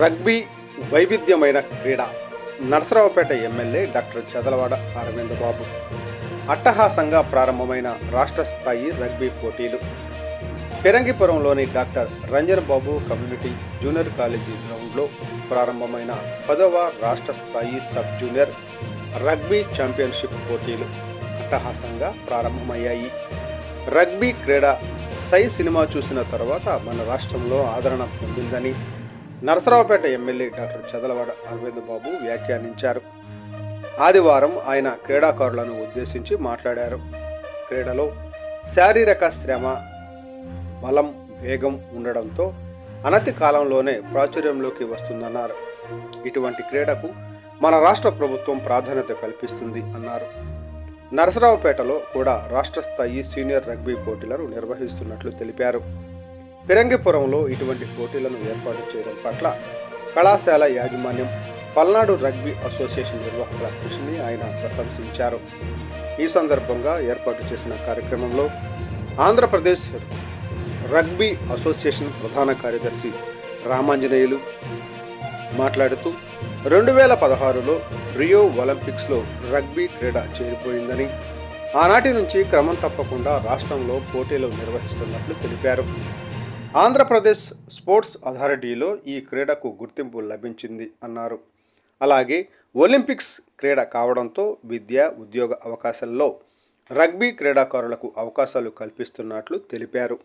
Rugby వైవిధ్యమైన క్రీడ. Narasaraopet MLA doctor Chadalavada Arvind Babu అట్టహాసంగా ప్రారంభమైన రాష్ట్ర స్థాయి రగ్బీ పోటీలు. పెరంగిపురంలోని doctor Ranjan Babu community junior college గ్రౌండ్లో ప్రారంభమైన పదవ రాష్ట్ర స్థాయి సబ్ జూనియర్ రగ్బీ ఛాంపియన్షిప్ పోటీలు అట్టహాసంగా ప్రారంభమయ్యాయి. రగ్బీ క్రీడ సై సినిమా చూసిన తర్వాత మన రాష్ట్రంలో ఆదరణ పొందిందని నరసరావుపేట ఎమ్మెల్యే డాక్టర్ చదలవాడ అరవింద్ బాబు వ్యాఖ్యానించారు. ఆదివారం ఆయన క్రీడాకారులను ఉద్దేశించి మాట్లాడారు. క్రీడలో శారీరక శ్రమ బలం వేగం ఉండడంతో అనతి కాలంలోనే ప్రాచుర్యంలోకి వస్తుందన్నారు. ఇటువంటి క్రీడకు మన రాష్ట్ర ప్రభుత్వం ప్రాధాన్యత కల్పిస్తుంది అన్నారు. నరసరావుపేటలో కూడా రాష్ట్ర స్థాయి సీనియర్ రగ్బీ పోటీలను నిర్వహిస్తున్నట్లు తెలిపారు. పిరంగిపురంలో ఇటువంటి పోటీలను ఏర్పాటు చేయడం పట్ల కళాశాల యాజమాన్యం పల్నాడు రగ్బీ అసోసియేషన్ నిర్వాహకుల కృషిని ఆయన ప్రశంసించారు. ఈ సందర్భంగా ఏర్పాటు చేసిన కార్యక్రమంలో ఆంధ్రప్రదేశ్ రగ్బీ అసోసియేషన్ ప్రధాన కార్యదర్శి రామాంజనేయులు మాట్లాడుతూ రెండు వేల పదహారులో రియో ఒలింపిక్స్లో రగ్బీ క్రీడ చేరిపోయిందని ఆనాటి నుంచి క్రమం తప్పకుండా రాష్ట్రంలో పోటీలు నిర్వహిస్తున్నట్లు తెలిపారు. ఆంధ్రప్రదేశ్ స్పోర్ట్స్ అథారిటీలో ఈ క్రీడకు గుర్తింపు లభించింది అన్నారు. అలాగే ఒలింపిక్స్ క్రీడ కావడంతో విద్య ఉద్యోగ అవకాశాల్లో రగ్బీ క్రీడాకారులకు అవకాశాలు కల్పిస్తున్నట్లు తెలిపారు.